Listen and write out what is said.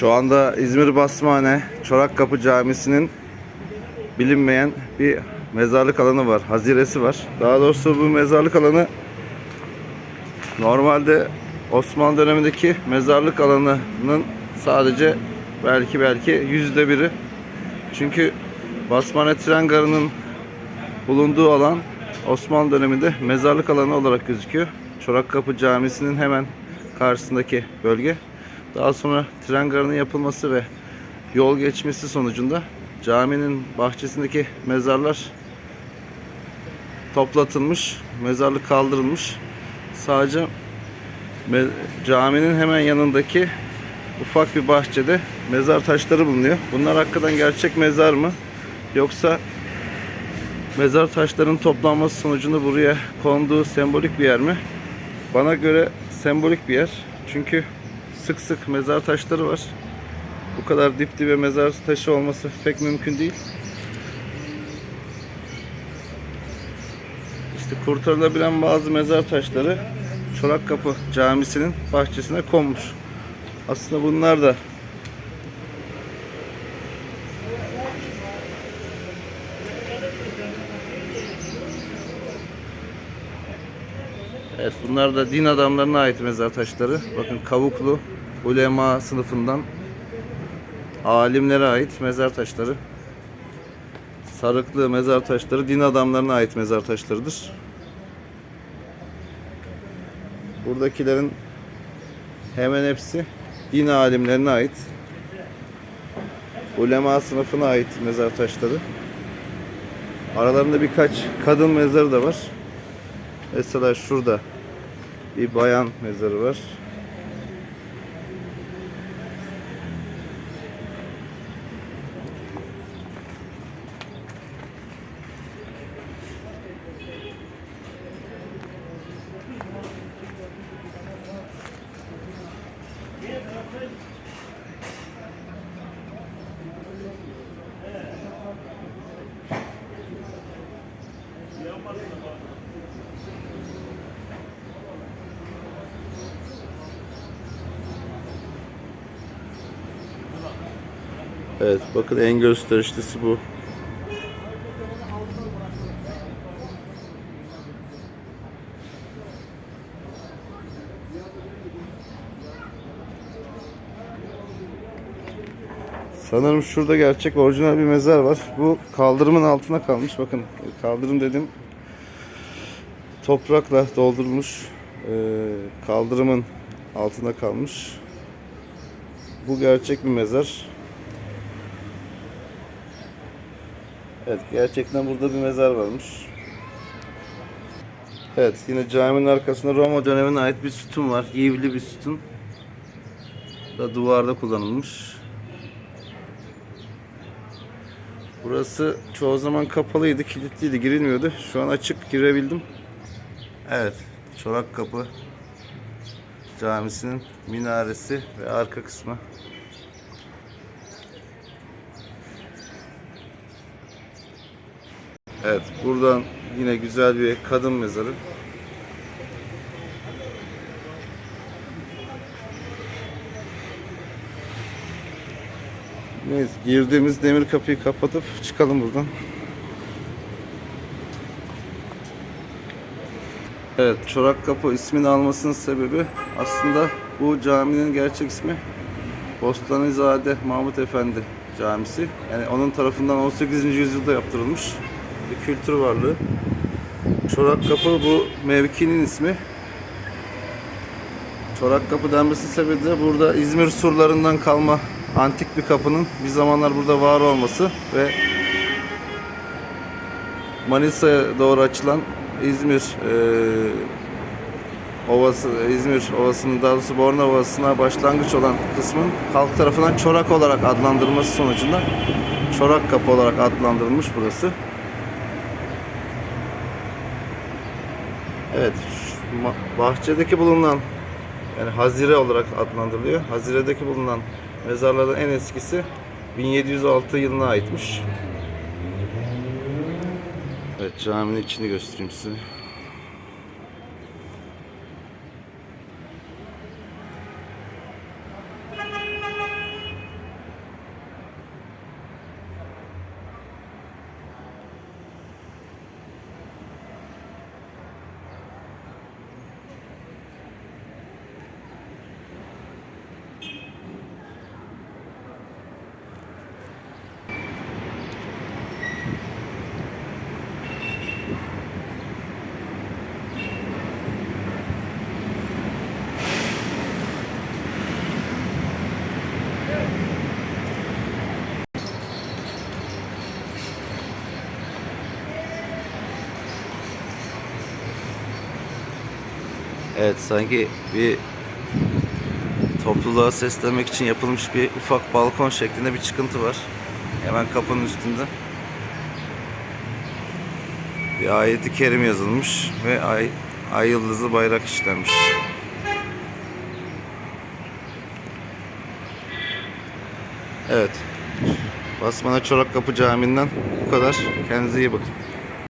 Şu anda İzmir Basmane Çorakkapı Camisi'nin bilinmeyen bir mezarlık alanı var. Haziresi var. Daha doğrusu bu mezarlık alanı normalde Osmanlı dönemindeki mezarlık alanının sadece belki belki yüzde biri. Çünkü Basmane Tren Garı'nın bulunduğu alan Osmanlı döneminde mezarlık alanı olarak gözüküyor. Çorakkapı Camisi'nin hemen karşısındaki bölge. Daha sonra tren garının yapılması ve yol geçmesi sonucunda caminin bahçesindeki mezarlar toplatılmış, mezarlık kaldırılmış. Sadece caminin hemen yanındaki ufak bir bahçede mezar taşları bulunuyor. Bunlar hakikaten gerçek mezar mı? Yoksa mezar taşlarının toplanması sonucunda buraya konduğu sembolik bir yer mi? Bana göre sembolik bir yer. Çünkü sık sık mezar taşları var. Bu kadar dip dibe mezar taşı olması pek mümkün değil. İşte kurtarılabilen bazı mezar taşları Çorakkapı Camisi'nin bahçesine konmuş. Aslında bunlar da Evet bunlar da din adamlarına ait mezar taşları. Bakın Kavuklu ulema sınıfından alimlere ait mezar taşları. Sarıklı mezar taşları din adamlarına ait mezar taşlarıdır. Buradakilerin hemen hepsi din alimlerine ait. Ulema sınıfına ait mezar taşları. Aralarında birkaç kadın mezarı da var. Mesela şurada bir bayan mezarı var. Evet bakın en gösterişlisi bu. Sanırım şurada gerçek orijinal bir mezar var. Bu kaldırımın altına kalmış. Bakın kaldırım dedim. Toprakla doldurulmuş. Ee, kaldırımın altına kalmış. Bu gerçek bir mezar. Evet gerçekten burada bir mezar varmış. Evet yine caminin arkasında Roma dönemine ait bir sütun var. Yivli bir sütun. Da duvarda kullanılmış. Burası çoğu zaman kapalıydı, kilitliydi, girilmiyordu. Şu an açık girebildim. Evet, Çorak Kapı Camisi'nin minaresi ve arka kısmı. Evet, buradan yine güzel bir kadın mezarı. Neyse, girdiğimiz demir kapıyı kapatıp çıkalım buradan. Evet, Çorak Kapı ismini almasının sebebi aslında bu caminin gerçek ismi Bostanizade Mahmut Efendi Camisi. Yani onun tarafından 18. yüzyılda yaptırılmış bir kültür varlığı. Çorak Kapı bu mevkinin ismi. Çorak Kapı denmesi sebebi de burada İzmir surlarından kalma antik bir kapının bir zamanlar burada var olması ve Manisa'ya doğru açılan İzmir eee Ovası, İzmir Ovası'nın daha doğrusu Borna Ovası'na başlangıç olan kısmın halk tarafından Çorak olarak adlandırılması sonucunda Çorak Kapı olarak adlandırılmış burası. Evet, bahçedeki bulunan yani Hazire olarak adlandırılıyor. Hazire'deki bulunan mezarlardan en eskisi 1706 yılına aitmiş. Evet, caminin içini göstereyim size. Evet sanki bir topluluğa seslenmek için yapılmış bir ufak balkon şeklinde bir çıkıntı var. Hemen kapının üstünde. Bir ayeti kerim yazılmış ve ay, ay yıldızı bayrak işlenmiş. Evet. Basmana Çorak Kapı Camii'nden bu kadar. Kendinize iyi bakın.